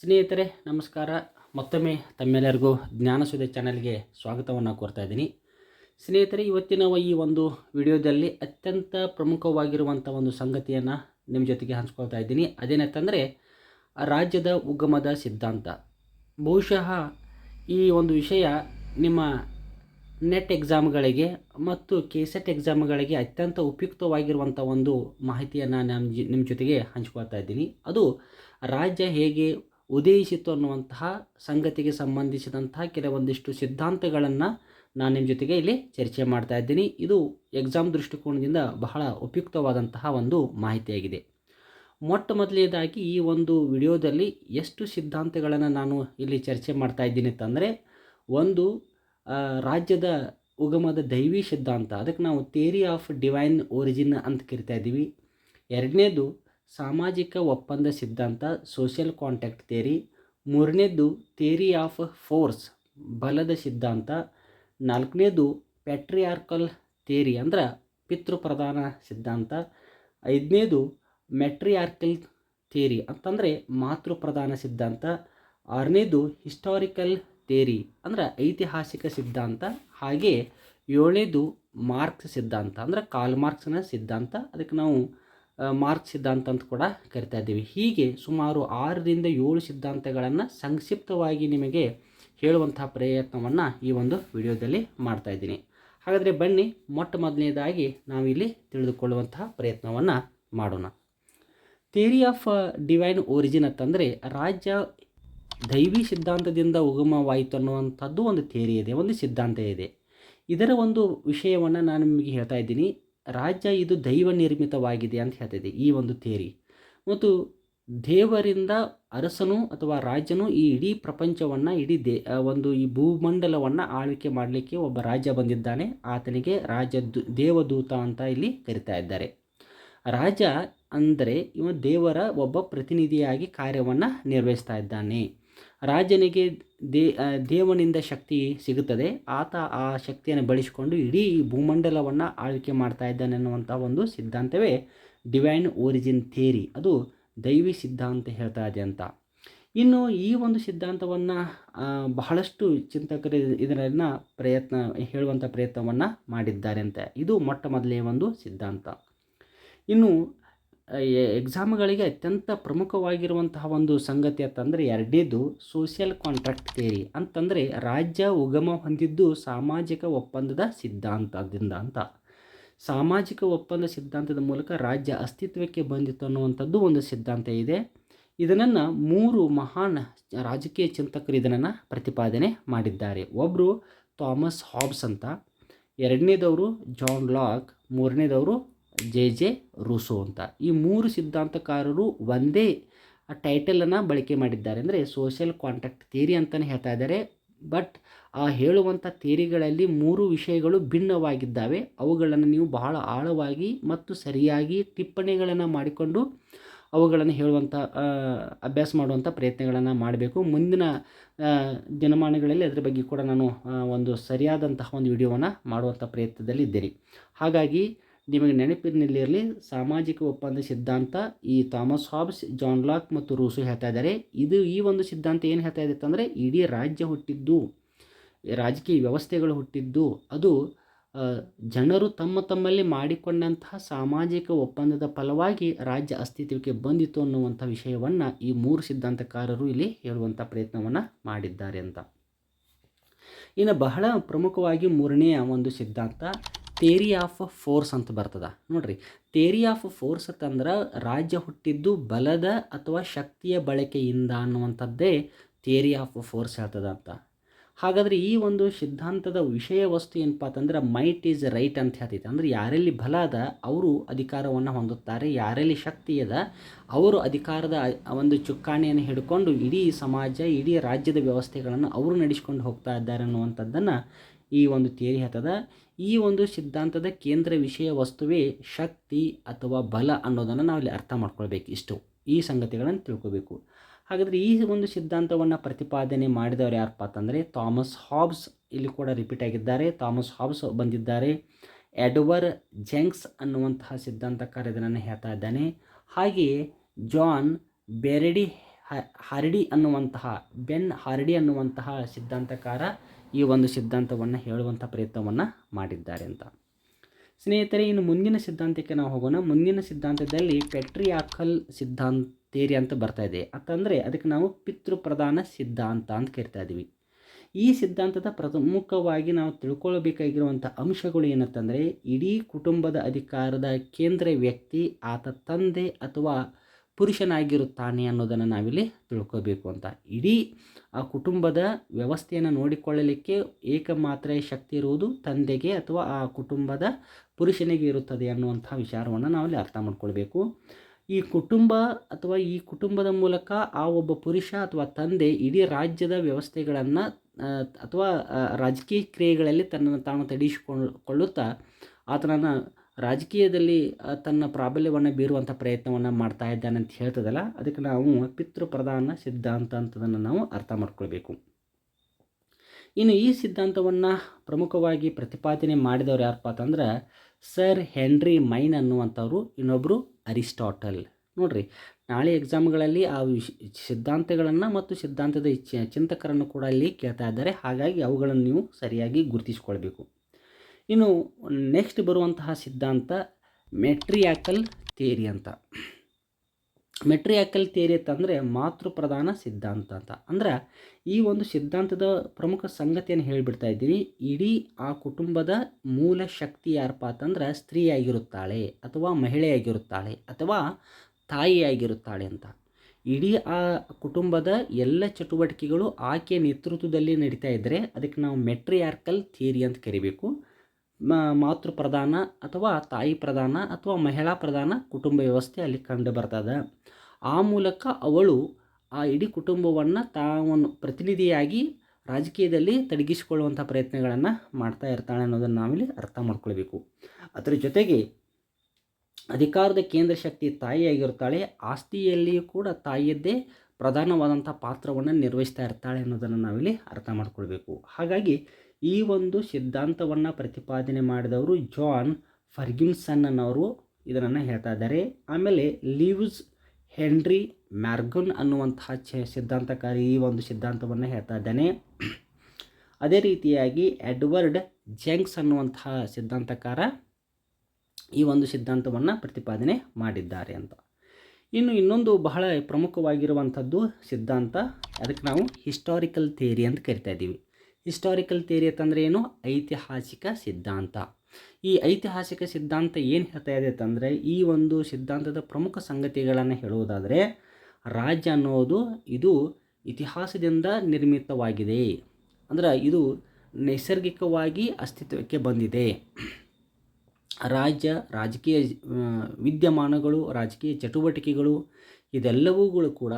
ಸ್ನೇಹಿತರೆ, ನಮಸ್ಕಾರ. ಮತ್ತೊಮ್ಮೆ ತಮ್ಮೆಲ್ಲರಿಗೂ ಜ್ಞಾನಸುದೆ ಚಾನಲ್ಗೆ ಸ್ವಾಗತವನ್ನು ಕೋರ್ತಾ ಇದ್ದೀನಿ. ಸ್ನೇಹಿತರೆ, ಇವತ್ತಿನ ಈ ಒಂದು ವಿಡಿಯೋದಲ್ಲಿ ಅತ್ಯಂತ ಪ್ರಮುಖವಾಗಿರುವಂಥ ಒಂದು ಸಂಗತಿಯನ್ನು ನಿಮ್ಮ ಜೊತೆಗೆ ಹಂಚ್ಕೊಳ್ತಾ ಇದ್ದೀನಿ. ಅದೇನತ್ತಂದರೆ ರಾಜ್ಯದ ಉಗಮದ ಸಿದ್ಧಾಂತ. ಬಹುಶಃ ಈ ಒಂದು ವಿಷಯ ನಿಮ್ಮ ನೆಟ್ ಎಕ್ಸಾಮ್ಗಳಿಗೆ ಮತ್ತು ಕೆ ಸೆಟ್ ಎಕ್ಸಾಮ್ಗಳಿಗೆ ಅತ್ಯಂತ ಉಪಯುಕ್ತವಾಗಿರುವಂಥ ಒಂದು ಮಾಹಿತಿಯನ್ನು ನಮ್ಮ ನಿಮ್ಮ ಜೊತೆಗೆ ಹಂಚ್ಕೊಳ್ತಾ ಇದ್ದೀನಿ. ಅದು ರಾಜ್ಯ ಹೇಗೆ ಉದಯಿಸಿತು ಅನ್ನುವಂತಹ ಸಂಗತಿಗೆ ಸಂಬಂಧಿಸಿದಂತಹ ಕೆಲವೊಂದಿಷ್ಟು ಸಿದ್ಧಾಂತಗಳನ್ನು ನಾನು ನಿಮ್ಮ ಜೊತೆಗೆ ಇಲ್ಲಿ ಚರ್ಚೆ ಮಾಡ್ತಾ ಇದ್ದೀನಿ. ಇದು ಎಕ್ಸಾಮ್ ದೃಷ್ಟಿಕೋನದಿಂದ ಬಹಳ ಉಪಯುಕ್ತವಾದಂತಹ ಒಂದು ಮಾಹಿತಿಯಾಗಿದೆ. ಮೊಟ್ಟ ಮೊದಲನೇದಾಗಿ ಈ ಒಂದು ವಿಡಿಯೋದಲ್ಲಿ ಎಷ್ಟು ಸಿದ್ಧಾಂತಗಳನ್ನು ನಾನು ಇಲ್ಲಿ ಚರ್ಚೆ ಮಾಡ್ತಾ ಇದ್ದೀನಿ ಅಂತಂದರೆ, ಒಂದು ರಾಜ್ಯದ ಉಗಮದ ದೈವಿ ಸಿದ್ಧಾಂತ. ಅದಕ್ಕೆ ನಾವು ಥಿಯರಿ ಆಫ್ ಡಿವೈನ್ ಒರಿಜಿನ್ ಅಂತ ಕರಿತಾ ಇದ್ದೀವಿ. ಎರಡನೇದು ಸಾಮಾಜಿಕ ಒಪ್ಪಂದ ಸಿದ್ಧಾಂತ ಸೋಷಿಯಲ್ ಕಾಂಟ್ಯಾಕ್ಟ್ ಥಿಯರಿ ಮೂರನೇದು ಥಿಯರಿ ಆಫ್ ಫೋರ್ಸ್ ಬಲದ ಸಿದ್ಧಾಂತ, ನಾಲ್ಕನೇದು ಪ್ಯಾಟ್ರಿಯಾರ್ಕಲ್ ಥಿಯರಿ ಅಂದ್ರೆ ಪಿತೃಪ್ರಧಾನ ಸಿದ್ಧಾಂತ, ಐದನೇದು ಮೆಟ್ರಿಯಾರ್ಕಲ್ ಥಿಯರಿ ಅಂತಂದರೆ ಮಾತೃಪ್ರಧಾನ ಸಿದ್ಧಾಂತ, ಆರನೇದು ಹಿಸ್ಟಾರಿಕಲ್ ಥಿಯರಿ ಅಂದರೆ ಐತಿಹಾಸಿಕ ಸಿದ್ಧಾಂತ, ಹಾಗೆ ಏಳನೇದು ಮಾರ್ಕ್ಸ್ ಸಿದ್ಧಾಂತ ಅಂದ್ರೆ ಕಾಲ್ ಮಾರ್ಕ್ಸ್ನ ಸಿದ್ಧಾಂತ. ಅದಕ್ಕೆ ನಾವು ಆ, ಮಾರ್ಕ್ಸ್ ಸಿದ್ಧಾಂತ ಅಂತ ಕೂಡ ಕರಿತಾ ಇದ್ದೀವಿ. ಹೀಗೆ ಸುಮಾರು ಆರರಿಂದ ಏಳು ಸಿದ್ಧಾಂತಗಳನ್ನು ಸಂಕ್ಷಿಪ್ತವಾಗಿ ನಿಮಗೆ ಹೇಳುವಂತಹ ಪ್ರಯತ್ನವನ್ನು ಈ ಒಂದು ವಿಡಿಯೋದಲ್ಲಿ ಮಾಡ್ತಾ ಇದ್ದೀನಿ. ಹಾಗಾದರೆ ಬನ್ನಿ ಮೊಟ್ಟ ಮೊದಲನೇದಾಗಿ ನಾವಿಲ್ಲಿ ತಿಳಿದುಕೊಳ್ಳುವಂತಹ ಪ್ರಯತ್ನವನ್ನು ಮಾಡೋಣ. ಥಿಯರಿ ಆಫ್ ಡಿವೈನ್ ಒರಿಜಿನ್ ಅಂತಂದರೆ ರಾಜ್ಯ ದೈವಿ ಸಿದ್ಧಾಂತದಿಂದ ಉಗಮವಾಯಿತು ಅನ್ನುವಂಥದ್ದು ಒಂದು ಥಿಯರಿ ಇದೆ ಒಂದು ಸಿದ್ಧಾಂತ ಇದೆ. ಇದರ ಒಂದು ವಿಷಯವನ್ನು ನಾನು ನಿಮಗೆ ಹೇಳ್ತಾ ಇದ್ದೀನಿ. ರಾಜ್ಯ ಇದು ದೈವ ನಿರ್ಮಿತವಾಗಿದೆ ಅಂತ ಹೇಳ್ತಿದೆ ಈ ಒಂದು ಥೇರಿ ಮತ್ತು ದೇವರಿಂದ ಅರಸನು ಅಥವಾ ರಾಜನು ಈ ಇಡೀ ಪ್ರಪಂಚವನ್ನು ಇಡೀ ದೇ ಒಂದು ಈ ಭೂಮಂಡಲವನ್ನು ಆಳ್ವಿಕೆ ಮಾಡಲಿಕ್ಕೆ ಒಬ್ಬ ರಾಜ ಬಂದಿದ್ದಾನೆ. ಆತನಿಗೆ ರಾಜ ದೇವದೂತ ಅಂತ ಇಲ್ಲಿ ಕರಿತಾ ಇದ್ದಾರೆ. ರಾಜ ಅಂದರೆ ಇವ ದೇವರ ಒಬ್ಬ ಪ್ರತಿನಿಧಿಯಾಗಿ ಕಾರ್ಯವನ್ನು ನಿರ್ವಹಿಸ್ತಾ ಇದ್ದಾನೆ. ರಾಜನಿಗೆ ದೇ ದೇವನಿಂದ ಶಕ್ತಿ ಸಿಗುತ್ತದೆ. ಆತ ಆ ಶಕ್ತಿಯನ್ನು ಬಳಸಿಕೊಂಡು ಇಡೀ ಭೂಮಂಡಲವನ್ನು ಆಳ್ವಿಕೆ ಮಾಡ್ತಾ ಇದ್ದಾನೆ ಅನ್ನುವಂಥ ಒಂದು ಸಿದ್ಧಾಂತವೇ ಡಿವೈನ್ ಒರಿಜಿನ್ ಥಿಯರಿ. ಅದು ದೈವಿ ಸಿದ್ಧಾಂತ ಹೇಳ್ತಾ ಇದೆ ಅಂತ. ಇನ್ನು ಈ ಒಂದು ಸಿದ್ಧಾಂತವನ್ನು ಬಹಳಷ್ಟು ಚಿಂತಕರು ಇದರನ್ನು ಪ್ರಯತ್ನ ಹೇಳುವಂಥ ಪ್ರಯತ್ನವನ್ನು ಮಾಡಿದ್ದಾರೆ ಅಂತ ಇದು ಮೊಟ್ಟ ಮೊದಲೇ ಒಂದು ಸಿದ್ಧಾಂತ. ಇನ್ನು ಎಕ್ಸಾಮ್ಗಳಿಗೆ ಅತ್ಯಂತ ಪ್ರಮುಖವಾಗಿರುವಂತಹ ಒಂದು ಸಂಗತಿ ಅಂತಂದರೆ ಎರಡನೇದು ಸೋಷಿಯಲ್ ಕಾಂಟ್ರಾಕ್ಟ್ ಥಿಯರಿ ಅಂತಂದರೆ ರಾಜ್ಯ ಉಗಮ ಹೊಂದಿದ್ದು ಸಾಮಾಜಿಕ ಒಪ್ಪಂದದ ಸಿದ್ಧಾಂತದಿಂದ ಅಂತ. ಸಾಮಾಜಿಕ ಒಪ್ಪಂದ ಸಿದ್ಧಾಂತದ ಮೂಲಕ ರಾಜ್ಯ ಅಸ್ತಿತ್ವಕ್ಕೆ ಬಂದಿತ್ತು ಅನ್ನುವಂಥದ್ದು ಒಂದು ಸಿದ್ಧಾಂತ ಇದೆ. ಇದನ್ನು ಮೂರು ಮಹಾನ್ ರಾಜಕೀಯ ಚಿಂತಕರು ಇದನ್ನು ಪ್ರತಿಪಾದನೆ ಮಾಡಿದ್ದಾರೆ. ಒಬ್ಬರು ಥಾಮಸ್ ಹಾಬ್ಸ್ ಅಂತ, ಎರಡನೇದವರು ಜಾನ್ ಲಾಕ್, ಮೂರನೇದವರು ಜೆ ಜೆ ರೂಸೋ ಅಂತ. ಈ ಮೂರು ಸಿದ್ಧಾಂತಕಾರರು ಒಂದೇ ಟೈಟಲನ್ನು ಬಳಕೆ ಮಾಡಿದ್ದಾರೆ. ಅಂದರೆ ಸೋಷಿಯಲ್ ಕಾಂಟ್ಯಾಕ್ಟ್ ಥಿಯರಿ ಅಂತಲೇ ಹೇಳ್ತಾ ಇದ್ದಾರೆ. ಬಟ್ ಆ ಹೇಳುವಂಥ ಥಿಯರಿಗಳಲ್ಲಿ ಮೂರು ವಿಷಯಗಳು ಭಿನ್ನವಾಗಿದ್ದಾವೆ. ಅವುಗಳನ್ನು ನೀವು ಬಹಳ ಆಳವಾಗಿ ಮತ್ತು ಸರಿಯಾಗಿ ಟಿಪ್ಪಣಿಗಳನ್ನು ಮಾಡಿಕೊಂಡು ಅವುಗಳನ್ನು ಹೇಳುವಂಥ ಅಭ್ಯಾಸ ಮಾಡುವಂಥ ಪ್ರಯತ್ನಗಳನ್ನು ಮಾಡಬೇಕು. ಮುಂದಿನ ದಿನಮಾನಗಳಲ್ಲಿ ಅದರ ಬಗ್ಗೆ ಕೂಡ ನಾನು ಒಂದು ಸರಿಯಾದಂತಹ ಒಂದು ವಿಡಿಯೋವನ್ನು ಮಾಡುವಂಥ ಪ್ರಯತ್ನದಲ್ಲಿ ಇದ್ದೀರಿ ಹಾಗಾಗಿ ನಿಮಗೆ ನೆನಪಿನಲ್ಲಿರಲಿ, ಸಾಮಾಜಿಕ ಒಪ್ಪಂದ ಸಿದ್ಧಾಂತ ಈ ಥಾಮಸ್ ಹಾಬ್ಸ್, ಜಾನ್ ಲಾಕ್ ಮತ್ತು ರೂಸು ಹೇಳ್ತಾ ಇದ್ದಾರೆ. ಇದು ಈ ಒಂದು ಸಿದ್ಧಾಂತ ಏನು ಹೇಳ್ತಾ ಇದೆ ಅಂದರೆ ಇಡೀ ರಾಜ್ಯ ಹುಟ್ಟಿದ್ದು, ರಾಜಕೀಯ ವ್ಯವಸ್ಥೆಗಳು ಹುಟ್ಟಿದ್ದು, ಅದು ಜನರು ತಮ್ಮ ತಮ್ಮಲ್ಲಿ ಮಾಡಿಕೊಂಡಂತಹ ಸಾಮಾಜಿಕ ಒಪ್ಪಂದದ ಫಲವಾಗಿ ರಾಜ್ಯ ಅಸ್ತಿತ್ವಕ್ಕೆ ಬಂದಿತು ಅನ್ನುವಂಥ ವಿಷಯವನ್ನು ಈ ಮೂರು ಸಿದ್ಧಾಂತಕಾರರು ಇಲ್ಲಿ ಹೇಳುವಂಥ ಪ್ರಯತ್ನವನ್ನು ಮಾಡಿದ್ದಾರೆ ಅಂತ. ಇನ್ನು ಬಹಳ ಪ್ರಮುಖವಾಗಿ ಮೂರನೆಯ ಒಂದು ಸಿದ್ಧಾಂತ ಥೇರಿ ಆಫ್ ಫೋರ್ಸ್ ಅಂತ ಬರ್ತದೆ. ನೋಡ್ರಿ ಥೇರಿ ಆಫ್ ಫೋರ್ಸ್ ಅಂತಂದ್ರೆ ರಾಜ್ಯ ಹುಟ್ಟಿದ್ದು ಬಲದ ಅಥವಾ ಶಕ್ತಿಯ ಬಳಕೆಯಿಂದ ಅನ್ನುವಂಥದ್ದೇ ಥಿಯರಿ ಆಫ್ ಫೋರ್ಸ್ ಹೇಳ್ತದ ಅಂತ. ಹಾಗಾದರೆ ಈ ಒಂದು ಸಿದ್ಧಾಂತದ ವಿಷಯ ವಸ್ತು ಏನಪ್ಪ ಅಂತಂದ್ರೆ ಮೈಟ್ ಈಸ್ ರೈಟ್ ಅಂತ ಹೇಳ್ತೈತೆ. ಅಂದರೆ ಯಾರಲ್ಲಿ ಬಲ ಅದ, ಅವರು ಅಧಿಕಾರವನ್ನು ಹೊಂದುತ್ತಾರೆ. ಯಾರಲ್ಲಿ ಶಕ್ತಿ ಅದ, ಅವರು ಅಧಿಕಾರದ ಒಂದು ಚುಕ್ಕಾಣಿಯನ್ನು ಹಿಡ್ಕೊಂಡು ಇಡೀ ಸಮಾಜ, ಇಡೀ ರಾಜ್ಯದ ವ್ಯವಸ್ಥೆಗಳನ್ನು ಅವರು ನಡೆಸ್ಕೊಂಡು ಹೋಗ್ತಾ ಇದ್ದಾರೆ ಅನ್ನುವಂಥದ್ದನ್ನು ಈ ಒಂದು ಥಿಯರಿ ಹೇಳ್ತದ. ಈ ಒಂದು ಸಿದ್ಧಾಂತದ ಕೇಂದ್ರ ವಿಷಯ ವಸ್ತುವೇ ಶಕ್ತಿ ಅಥವಾ ಬಲ ಅನ್ನೋದನ್ನು ನಾವಿಲ್ಲಿ ಅರ್ಥ ಮಾಡ್ಕೊಳ್ಬೇಕು ಇಷ್ಟು. ಈ ಸಂಗತಿಗಳನ್ನು ತಿಳ್ಕೋಬೇಕು. ಹಾಗಾದರೆ ಈ ಒಂದು ಸಿದ್ಧಾಂತವನ್ನು ಪ್ರತಿಪಾದನೆ ಮಾಡಿದವರು ಯಾರಪ್ಪ ಅಂತಂದರೆ ಥಾಮಸ್ ಹಾಬ್ಸ್. ಇಲ್ಲಿ ಕೂಡ ರಿಪೀಟ್ ಆಗಿದ್ದಾರೆ. ಥಾಮಸ್ ಹಾಬ್ಸ್ ಬಂದಿದ್ದಾರೆ. ಎಡ್ವರ್ ಜೆಂಕ್ಸ್ ಅನ್ನುವಂತಹ ಸಿದ್ಧಾಂತಕಾರ ಇದನ್ನು ಹೇಳ್ತಾ ಇದ್ದಾನೆ. ಹಾಗೆಯೇ ಜಾನ್ ಬೆರೆಡಿ ಹಾರ್ಡಿ ಅನ್ನುವಂತಹ, ಬೆನ್ ಹಾರ್ಡಿ ಅನ್ನುವಂತಹ ಸಿದ್ಧಾಂತಕಾರ ಈ ಒಂದು ಸಿದ್ಧಾಂತವನ್ನು ಹೇಳುವಂಥ ಪ್ರಯತ್ನವನ್ನು ಮಾಡಿದ್ದಾರೆ ಅಂತ. ಸ್ನೇಹಿತರೆ, ಇನ್ನು ಮುಂದಿನ ಸಿದ್ಧಾಂತಕ್ಕೆ ನಾವು ಹೋಗೋಣ. ಮುಂದಿನ ಸಿದ್ಧಾಂತದಲ್ಲಿ ಪೆಟ್ರಿಯಾಕಲ್ ಸಿದ್ಧಾಂತ ಏರಿ ಅಂತ ಬರ್ತಾ ಇದೆ. ಅಂತಂದರೆ ಅದಕ್ಕೆ ನಾವು ಪಿತೃಪ್ರಧಾನ ಸಿದ್ಧಾಂತ ಅಂತ ಕರಿತಾ ಇದ್ದೀವಿ ಈ ಸಿದ್ಧಾಂತದ ಪ್ರಮುಖವಾಗಿ ನಾವು ತಿಳ್ಕೊಳ್ಬೇಕಾಗಿರುವಂಥ ಅಂಶಗಳು ಏನಂತಂದರೆ, ಇಡೀ ಕುಟುಂಬದ ಅಧಿಕಾರದ ಕೇಂದ್ರ ವ್ಯಕ್ತಿ, ಆತ ತಂದೆ ಅಥವಾ ಪುರುಷನಾಗಿರುತ್ತಾನೆ ಅನ್ನೋದನ್ನು ನಾವಿಲ್ಲಿ ತಿಳ್ಕೋಬೇಕು ಅಂತ. ಇಡೀ ಆ ಕುಟುಂಬದ ವ್ಯವಸ್ಥೆಯನ್ನು ನೋಡಿಕೊಳ್ಳಲಿಕ್ಕೆ ಏಕಮಾತ್ರ ಶಕ್ತಿ ಇರುವುದು ತಂದೆಗೆ ಅಥವಾ ಆ ಕುಟುಂಬದ ಪುರುಷನಿಗೆ ಇರುತ್ತದೆ ಅನ್ನುವಂಥ ವಿಚಾರವನ್ನು ನಾವಿಲ್ಲಿ ಅರ್ಥ ಮಾಡ್ಕೊಳ್ಬೇಕು. ಈ ಕುಟುಂಬ ಅಥವಾ ಈ ಕುಟುಂಬದ ಮೂಲಕ ಆ ಒಬ್ಬ ಪುರುಷ ಅಥವಾ ತಂದೆ ಇಡೀ ರಾಜ್ಯದ ವ್ಯವಸ್ಥೆಗಳನ್ನು ಅಥವಾ ರಾಜಕೀಯ ಕ್ರಿಯೆಗಳಲ್ಲಿ ತನ್ನನ್ನು ತಾನು ತಡಿಸಿಕೊಳ್ಳುತ್ತಾ ಆತನನ್ನು ರಾಜಕೀಯದಲ್ಲಿ ತನ್ನ ಪ್ರಾಬಲ್ಯವನ್ನು ಬೀರುವಂಥ ಪ್ರಯತ್ನವನ್ನು ಮಾಡ್ತಾ ಇದ್ದಾನೆ ಅಂತ ಹೇಳ್ತದಲ್ಲ, ಅದಕ್ಕೆ ನಾವು ಪಿತೃಪ್ರಧಾನ ಸಿದ್ಧಾಂತ ಅಂತದನ್ನು ನಾವು ಅರ್ಥ ಮಾಡ್ಕೊಳ್ಬೇಕು. ಇನ್ನು ಈ ಸಿದ್ಧಾಂತವನ್ನು ಪ್ರಮುಖವಾಗಿ ಪ್ರತಿಪಾದನೆ ಮಾಡಿದವರು ಯಾರಪ್ಪ ಅಂತಂದ್ರೆ ಸರ್ ಹೆನ್ರಿ ಮೈನ್ ಅನ್ನುವಂಥವ್ರು ಇನ್ನೊಬ್ಬರು ಅರಿಸ್ಟಾಟಲ್. ನೋಡ್ರಿ, ನಾಳೆ ಎಕ್ಸಾಮ್ಗಳಲ್ಲಿ ಆ ವಿಶ್, ಸಿದ್ಧಾಂತಗಳನ್ನು ಮತ್ತು ಸಿದ್ಧಾಂತದ ಚಿಂತಕರನ್ನು ಕೂಡ ಅಲ್ಲಿ ಕೇಳ್ತಾ ಇದ್ದಾರೆ, ಹಾಗಾಗಿ ಅವುಗಳನ್ನು ನೀವು ಸರಿಯಾಗಿ ಗುರುತಿಸ್ಕೊಳ್ಬೇಕು. ಇನ್ನು ನೆಕ್ಸ್ಟ್ ಬರುವಂತಹ ಸಿದ್ಧಾಂತ ಮೆಟ್ರಿಯಾಕಲ್ ಥಿಯರಿ ಅಂತ. ಮೆಟ್ರಿಯಾಕಲ್ ಥಿಯರಿ ಅಂತಂದರೆ ಮಾತೃಪ್ರಧಾನ ಸಿದ್ಧಾಂತ ಅಂತ. ಅಂದ್ರೆ ಈ ಒಂದು ಸಿದ್ಧಾಂತದ ಪ್ರಮುಖ ಸಂಗತಿಯನ್ನು ಹೇಳಿಬಿಡ್ತಾ ಇದ್ದೀನಿ. ಇಡೀ ಆ ಕುಟುಂಬದ ಮೂಲ ಶಕ್ತಿ ಯಾರಪ್ಪ ಅಂತಂದ್ರೆ ಸ್ತ್ರೀಯಾಗಿರುತ್ತಾಳೆ ಅಥವಾ ಮಹಿಳೆಯಾಗಿರುತ್ತಾಳೆ ಅಥವಾ ತಾಯಿಯಾಗಿರುತ್ತಾಳೆ ಅಂತ. ಇಡೀ ಆ ಕುಟುಂಬದ ಎಲ್ಲ ಚಟುವಟಿಕೆಗಳು ಆಕೆಯ ನೇತೃತ್ವದಲ್ಲಿ ನಡೀತಾ ಇದ್ದರೆ ಅದಕ್ಕೆ ನಾವು ಮೆಟ್ರಿಯಾರ್ಕಲ್ ಥಿಯರಿ ಅಂತ ಕರಿಬೇಕು. ಮಾತೃ ಪ್ರಧಾನ ಅಥವಾ ತಾಯಿ ಪ್ರಧಾನ ಅಥವಾ ಮಹಿಳಾ ಪ್ರಧಾನ ಕುಟುಂಬ ವ್ಯವಸ್ಥೆ ಅಲ್ಲಿ ಕಂಡು ಬರ್ತದೆ. ಆ ಮೂಲಕ ಅವಳು ಆ ಇಡೀ ಕುಟುಂಬವನ್ನು ತಾವನ್ನು ಪ್ರತಿನಿಧಿಯಾಗಿ ರಾಜಕೀಯದಲ್ಲಿ ತೊಡಗಿಸಿಕೊಳ್ಳುವಂಥ ಪ್ರಯತ್ನಗಳನ್ನು ಮಾಡ್ತಾ ಇರ್ತಾಳೆ ಅನ್ನೋದನ್ನು ನಾವಿಲ್ಲಿ ಅರ್ಥ ಮಾಡ್ಕೊಳ್ಬೇಕು. ಅದರ ಜೊತೆಗೆ ಅಧಿಕಾರದ ಕೇಂದ್ರ ಶಕ್ತಿ ತಾಯಿಯಾಗಿರ್ತಾಳೆ ಆಸ್ತಿಯಲ್ಲಿಯೂ ಕೂಡ ತಾಯಿಯದ್ದೇ ಪ್ರಧಾನವಾದಂಥ ಪಾತ್ರವನ್ನು ನಿರ್ವಹಿಸ್ತಾ ಇರ್ತಾಳೆ ಅನ್ನೋದನ್ನು ನಾವಿಲ್ಲಿ ಅರ್ಥ ಮಾಡ್ಕೊಳ್ಬೇಕು. ಹಾಗಾಗಿ ಈ ಒಂದು ಸಿದ್ಧಾಂತವನ್ನು ಪ್ರತಿಪಾದನೆ ಮಾಡಿದವರು ಜಾನ್ ಫರ್ಗಿನ್ಸನ್ ಅನ್ನೋರು ಇದನ್ನು ಹೇಳ್ತಾ ಇದ್ದಾರೆ. ಆಮೇಲೆ ಲೀವ್ಸ್ ಹೆನ್ರಿ ಮ್ಯಾರ್ಗನ್ ಅನ್ನುವಂತಹ ಚ ಸಿದ್ಧಾಂತಕಾರಿ ಈ ಒಂದು ಸಿದ್ಧಾಂತವನ್ನು ಹೇಳ್ತಾ ಇದ್ದಾನೆ. ಅದೇ ರೀತಿಯಾಗಿ ಎಡ್ವರ್ಡ್ ಜೆಂಕ್ಸ್ ಅನ್ನುವಂತಹ ಸಿದ್ಧಾಂತಕಾರ ಈ ಒಂದು ಸಿದ್ಧಾಂತವನ್ನು ಪ್ರತಿಪಾದನೆ ಮಾಡಿದ್ದಾರೆ ಅಂತ. ಇನ್ನು ಇನ್ನೊಂದು ಬಹಳ ಪ್ರಮುಖವಾಗಿರುವಂಥದ್ದು ಸಿದ್ಧಾಂತ. ಅದಕ್ಕೆ ನಾವು ಹಿಸ್ಟಾರಿಕಲ್ ಥಿಯರಿ ಅಂತ ಕರಿತಾ ಇದ್ದೀವಿ. ಹಿಸ್ಟಾರಿಕಲ್ ಥಿಯರಿ ಅಂತಂದರೆ ಏನು? ಐತಿಹಾಸಿಕ ಸಿದ್ಧಾಂತ. ಈ ಐತಿಹಾಸಿಕ ಸಿದ್ಧಾಂತ ಏನು ಹೇಳ್ತಾ ಇದೆ ಅಂತಂದರೆ, ಈ ಒಂದು ಸಿದ್ಧಾಂತದ ಪ್ರಮುಖ ಸಂಗತಿಗಳನ್ನು ಹೇಳುವುದಾದರೆ, ರಾಜ್ಯ ಅನ್ನೋದು ಇದು ಇತಿಹಾಸದಿಂದ ನಿರ್ಮಿತವಾಗಿದೆ. ಅಂದ್ರೆ ಇದು ನೈಸರ್ಗಿಕವಾಗಿ ಅಸ್ತಿತ್ವಕ್ಕೆ ಬಂದಿದೆ. ರಾಜ್ಯ, ರಾಜಕೀಯ ವಿದ್ಯಮಾನಗಳು, ರಾಜಕೀಯ ಚಟುವಟಿಕೆಗಳು, ಇದೆಲ್ಲವುಗಳು ಕೂಡ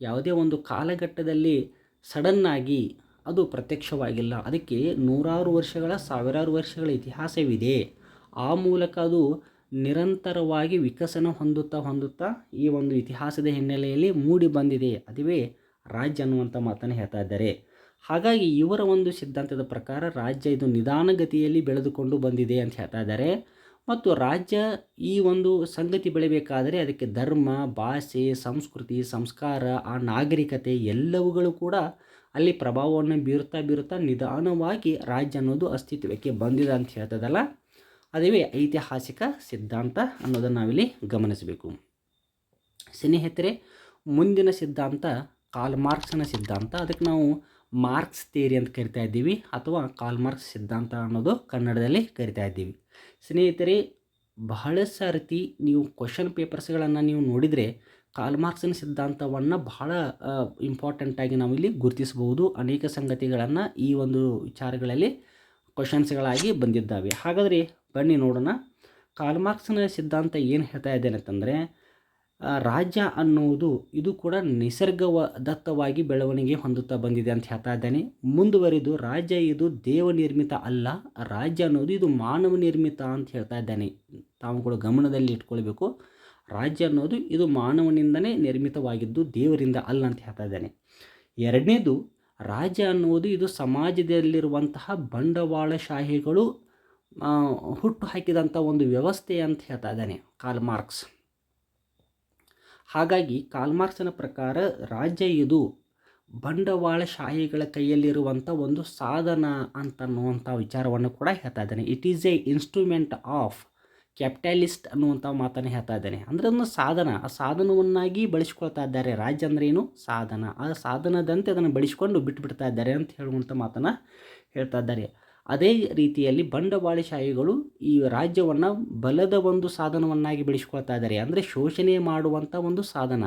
ಯಾವುದೇ ಒಂದು ಕಾಲಘಟ್ಟದಲ್ಲಿ ಸಡನ್ನಾಗಿ ಅದು ಪ್ರತ್ಯಕ್ಷವಾಗಿಲ್ಲ. ಅದಕ್ಕೆ ನೂರಾರು ವರ್ಷಗಳ, ಸಾವಿರಾರು ವರ್ಷಗಳ ಇತಿಹಾಸವಿದೆ. ಆ ಮೂಲಕ ಅದು ನಿರಂತರವಾಗಿ ವಿಕಸನ ಹೊಂದುತ್ತಾ ಹೊಂದುತ್ತಾ ಈ ಒಂದು ಇತಿಹಾಸದ ಹಿನ್ನೆಲೆಯಲ್ಲಿ ಮೂಡಿ ಬಂದಿದೆ. ಅದುವೇ ರಾಜ್ಯ ಅನ್ನುವಂಥ ಮಾತನ್ನು ಹೇಳ್ತಾ ಇದ್ದಾರೆ. ಹಾಗಾಗಿ ಇವರ ಒಂದು ಸಿದ್ಧಾಂತದ ಪ್ರಕಾರ ರಾಜ್ಯ ಇದು ನಿಧಾನಗತಿಯಲ್ಲಿ ಬೆಳೆದುಕೊಂಡು ಬಂದಿದೆ ಅಂತ ಹೇಳ್ತಾ ಇದ್ದಾರೆ. ಮತ್ತು ರಾಜ್ಯ ಈ ಒಂದು ಸಂಗತಿ ಬೆಳಿಬೇಕಾದರೆ ಅದಕ್ಕೆ ಧರ್ಮ, ಭಾಷೆ, ಸಂಸ್ಕೃತಿ, ಸಂಸ್ಕಾರ, ಆ ನಾಗರಿಕತೆ ಎಲ್ಲವುಗಳು ಕೂಡ ಅಲ್ಲಿ ಪ್ರಭಾವವನ್ನು ಬೀರುತ್ತಾ ಬೀರುತ್ತಾ ನಿಧಾನವಾಗಿ ರಾಜ್ಯ ಅನ್ನೋದು ಅಸ್ತಿತ್ವಕ್ಕೆ ಬಂದಿದೆ ಅಂತ ಹೇಳ್ತದಲ್ಲ? ಅದೇ ಐತಿಹಾಸಿಕ ಸಿದ್ಧಾಂತ ಅನ್ನೋದನ್ನು ನಾವಿಲ್ಲಿ ಗಮನಿಸಬೇಕು. ಸ್ನೇಹಿತರೆ, ಮುಂದಿನ ಸಿದ್ಧಾಂತ ಕಾಲ್ ಮಾರ್ಕ್ಸ್ನ ಸಿದ್ಧಾಂತ. ಅದಕ್ಕೆ ನಾವು ಮಾರ್ಕ್ಸ್ ಥಿಯರಿ ಅಂತ ಕರಿತಾ ಇದ್ದೀವಿ, ಅಥವಾ ಕಾಲ್ ಮಾರ್ಕ್ಸ್ ಸಿದ್ಧಾಂತ ಅನ್ನೋದು ಕನ್ನಡದಲ್ಲಿ ಕರಿತಾ ಇದ್ದೀವಿ. ಸ್ನೇಹಿತರೆ ಬಹಳ ಸರ್ತಿ ನೀವು ಕ್ವಶನ್ ಪೇಪರ್ಸ್ಗಳನ್ನು ನೀವು ನೋಡಿದರೆ ಕಾಲ್ ಮಾರ್ಕ್ಸಿನ ಸಿದ್ಧಾಂತವನ್ನು ಬಹಳ ಇಂಪಾರ್ಟೆಂಟಾಗಿ ನಾವಿಲ್ಲಿ ಗುರುತಿಸಬಹುದು. ಅನೇಕ ಸಂಗತಿಗಳನ್ನು ಈ ಒಂದು ವಿಚಾರಗಳಲ್ಲಿ ಕ್ವಶನ್ಸ್ಗಳಾಗಿ ಬಂದಿದ್ದಾವೆ. ಹಾಗಾದರೆ ಬನ್ನಿ ನೋಡೋಣ. ಕಾಲ್ ಮಾರ್ಕ್ಸ್ನ ಸಿದ್ಧಾಂತ ಏನು ಹೇಳ್ತಾ ಇದ್ದೇನೆ ಅಂತಂದರೆ ರಾಜ್ಯ ಅನ್ನುವುದು ಇದು ಕೂಡ ನಿಸರ್ಗವ ದತ್ತವಾಗಿ ಬೆಳವಣಿಗೆ ಹೊಂದುತ್ತಾ ಬಂದಿದೆ ಅಂತ ಹೇಳ್ತಾ ಇದ್ದಾನೆ. ಮುಂದುವರಿದು ರಾಜ್ಯ ಇದು ದೇವ ನಿರ್ಮಿತ ಅಲ್ಲ, ರಾಜ್ಯ ಅನ್ನೋದು ಇದು ಮಾನವ ನಿರ್ಮಿತ ಅಂತ ಹೇಳ್ತಾ ಇದ್ದಾನೆ. ತಾವುಗಳು ಗಮನದಲ್ಲಿ ಇಟ್ಕೊಳ್ಬೇಕು. ರಾಜ್ಯ ಅನ್ನೋದು ಇದು ಮಾನವನಿಂದನೇ ನಿರ್ಮಿತವಾಗಿದ್ದು ದೇವರಿಂದ ಅಲ್ಲ ಅಂತ ಹೇಳ್ತಾ ಇದ್ದಾನೆ. ಎರಡನೇದು, ರಾಜ್ಯ ಅನ್ನೋದು ಇದು ಸಮಾಜದಲ್ಲಿರುವಂತಹ ಬಂಡವಾಳಶಾಹಿಗಳು ಹುಟ್ಟು ಹಾಕಿದಂಥ ಒಂದು ವ್ಯವಸ್ಥೆ ಅಂತ ಹೇಳ್ತಾ ಇದ್ದಾನೆ ಕಾಲ್ ಮಾರ್ಕ್ಸ್ ಹಾಗಾಗಿ ಕಾಲ್ಮಾರ್ಕ್ಸನ ಪ್ರಕಾರ ರಾಜ್ಯ ಇದು ಬಂಡವಾಳಶಾಹಿಗಳ ಕೈಯಲ್ಲಿರುವಂಥ ಒಂದು ಸಾಧನ ಅಂತನ್ನುವಂಥ ವಿಚಾರವನ್ನು ಕೂಡ ಹೇಳ್ತಾ ಇದ್ದಾನೆ. It is a instrument of capitalist ಅನ್ನುವಂಥ ಮಾತನ್ನು ಹೇಳ್ತಾ ಇದ್ದಾನೆ. ಅಂದರೆ ಅದನ್ನು ಸಾಧನ, ಆ ಸಾಧನವನ್ನಾಗಿ ಬಳಸ್ಕೊಳ್ತಾ ಇದ್ದಾರೆ. ರಾಜ್ಯ ಅಂದರೆ ಏನು? ಸಾಧನ. ಆ ಸಾಧನದಂತೆ ಅದನ್ನು ಬಳಸಿಕೊಂಡು ಬಿಟ್ಟುಬಿಡ್ತಾ ಇದ್ದಾರೆ ಅಂತ ಹೇಳುವಂಥ ಮಾತನ್ನು ಹೇಳ್ತಾ ಇದ್ದಾರೆ. ಅದೇ ರೀತಿಯಲ್ಲಿ ಬಂಡವಾಳಶಾಹಿಗಳು ಈ ರಾಜ್ಯವನ್ನು ಬಲದ ಒಂದು ಸಾಧನವನ್ನಾಗಿ ಬೆಳೆಸ್ಕೊಳ್ತಾ ಇದ್ದಾರೆ. ಅಂದರೆ ಶೋಷಣೆ ಮಾಡುವಂಥ ಒಂದು ಸಾಧನ.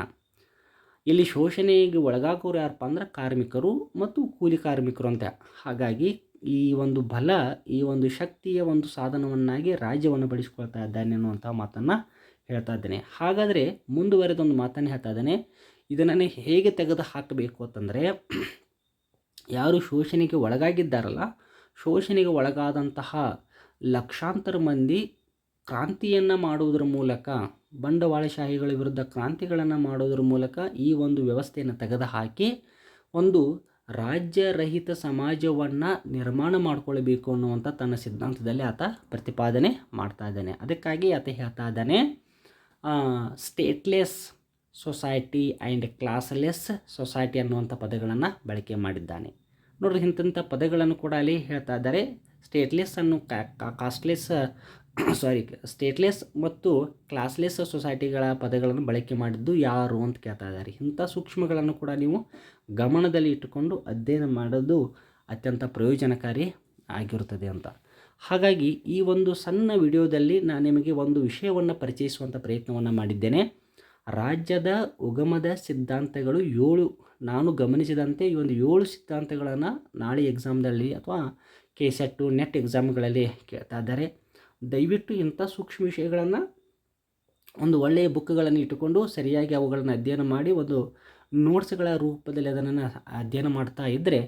ಇಲ್ಲಿ ಶೋಷಣೆಗೆ ಒಳಗಾಗೋರು ಯಾರಪ್ಪ ಅಂದ್ರೆ ಕಾರ್ಮಿಕರು ಮತ್ತು ಕೂಲಿ ಕಾರ್ಮಿಕರು ಅಂತ. ಹಾಗಾಗಿ ಈ ಒಂದು ಬಲ, ಈ ಒಂದು ಶಕ್ತಿಯ ಒಂದು ಸಾಧನವನ್ನಾಗಿ ರಾಜ್ಯವನ್ನು ಬಳಸಿಕೊಳ್ತಾ ಇದ್ದಾನೆ ಅನ್ನುವಂಥ ಮಾತನ್ನು ಹೇಳ್ತಾ ಇದ್ದೇನೆ. ಹಾಗಾದರೆ ಮುಂದುವರೆದೊಂದು ಮಾತನ್ನು ಹೇಳ್ತಾ ಇದ್ದಾನೆ. ಇದನ್ನು ಹೇಗೆ ತೆಗೆದು ಹಾಕಬೇಕು ಅಂತಂದರೆ, ಯಾರು ಶೋಷಣೆಗೆ ಒಳಗಾಗಿದ್ದಾರಲ್ಲ, ಶೋಷಣೆಗೆ ಒಳಗಾದಂತಹ ಲಕ್ಷಾಂತರ ಮಂದಿ ಕ್ರಾಂತಿಯನ್ನು ಮಾಡುವುದರ ಮೂಲಕ, ಬಂಡವಾಳಶಾಹಿಗಳ ವಿರುದ್ಧ ಕ್ರಾಂತಿಗಳನ್ನು ಮಾಡೋದ್ರ ಮೂಲಕ ಈ ಒಂದು ವ್ಯವಸ್ಥೆಯನ್ನು ತೆಗೆದುಹಾಕಿ ಒಂದು ರಾಜ್ಯರಹಿತ ಸಮಾಜವನ್ನು ನಿರ್ಮಾಣ ಮಾಡ್ಕೊಳ್ಬೇಕು ಅನ್ನುವಂಥ ತನ್ನ ಸಿದ್ಧಾಂತದಲ್ಲಿ ಆತ ಪ್ರತಿಪಾದನೆ ಮಾಡ್ತಾ ಇದ್ದಾನೆ. ಅದಕ್ಕಾಗಿ ಆತ ಹೇಳ್ತಾ ಇದ್ದಾನೆ stateless society and classless society ಅನ್ನುವಂಥ ಪದಗಳನ್ನು ಬಳಕೆ ಮಾಡಿದ್ದಾನೆ. ನೋಡ್ರಿ ಇಂಥ ಪದಗಳನ್ನು ಕೂಡ ಅಲ್ಲಿ ಹೇಳ್ತಾ ಇದ್ದಾರೆ. ಸ್ಟೇಟ್ಲೆಸ್ ಅನ್ನು ಕಾಸ್ಟ್ಲೆಸ್ ಸಾರಿ ಸ್ಟೇಟ್ಲೆಸ್ ಮತ್ತು ಕ್ಲಾಸ್ಲೆಸ್ ಸೊಸೈಟಿಗಳ ಪದಗಳನ್ನು ಬಳಕೆ ಮಾಡಿದ್ದು ಯಾರು ಅಂತ ಕೇಳ್ತಾ ಇದ್ದಾರೆ. ಇಂಥ ಸೂಕ್ಷ್ಮಗಳನ್ನು ಕೂಡ ನೀವು ಗಮನದಲ್ಲಿ ಇಟ್ಟುಕೊಂಡು ಅಧ್ಯಯನ ಮಾಡೋದು ಅತ್ಯಂತ ಪ್ರಯೋಜನಕಾರಿ ಆಗಿರುತ್ತದೆ ಅಂತ. ಹಾಗಾಗಿ ಈ ಒಂದು ಸಣ್ಣ ವಿಡಿಯೋದಲ್ಲಿ ನಾನು ನಿಮಗೆ ಒಂದು ವಿಷಯವನ್ನು ಪರಿಚಯಿಸುವಂಥ ಪ್ರಯತ್ನವನ್ನು ಮಾಡಿದ್ದೇನೆ. ರಾಜ್ಯದ ಉಗಮದ ಸಿದ್ಧಾಂತಗಳು ಏಳು, ನಾನು ಗಮನಿಸಿದಂತೆ ಈ ಒಂದು ಏಳು ಸಿದ್ಧಾಂತಗಳನ್ನು ನಾಳೆ ಎಕ್ಸಾಮ್ದಲ್ಲಿ ಅಥವಾ ಕೆ ಸೆಟ್ಟು ನೆಟ್ ಎಕ್ಸಾಮ್ಗಳಲ್ಲಿ ಕೇಳ್ತಾ ಇದ್ದಾರೆ. ದಯವಿಟ್ಟು ಇಂಥ ಸೂಕ್ಷ್ಮ ವಿಷಯಗಳನ್ನು ಒಂದು ಒಳ್ಳೆಯ ಬುಕ್ಗಳನ್ನು ಇಟ್ಟುಕೊಂಡು ಸರಿಯಾಗಿ ಅವುಗಳನ್ನು ಅಧ್ಯಯನ ಮಾಡಿ ಒಂದು ನೋಟ್ಸ್ಗಳ ರೂಪದಲ್ಲಿ ಅದನ್ನು ಅಧ್ಯಯನ ಮಾಡ್ತಾ ಇದ್ದರೆ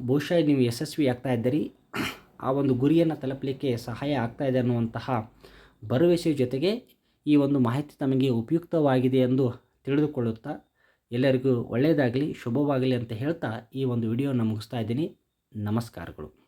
ಬಹುಶಃ ನೀವು ಯಶಸ್ವಿ ಆಗ್ತಾ ಇದ್ದೀರಿ. ಆ ಒಂದು ಗುರಿಯನ್ನು ತಲುಪಲಿಕ್ಕೆ ಸಹಾಯ ಆಗ್ತಾ ಇದೆ ಅನ್ನುವಂತಹ ಭರವಸೆಯ ಜೊತೆಗೆ ಈ ಒಂದು ಮಾಹಿತಿ ತಮಗೆ ಉಪಯುಕ್ತವಾಗಿದೆ ಎಂದು ತಿಳಿದುಕೊಳ್ಳುತ್ತಾ ಎಲ್ಲರಿಗೂ ಒಳ್ಳೆಯದಾಗಲಿ, ಶುಭವಾಗಲಿ ಅಂತ ಹೇಳ್ತಾ ಈ ಒಂದು ವಿಡಿಯೋನ ಮುಗಿಸ್ತಾ ಇದ್ದೀನಿ. ನಮಸ್ಕಾರಗಳು.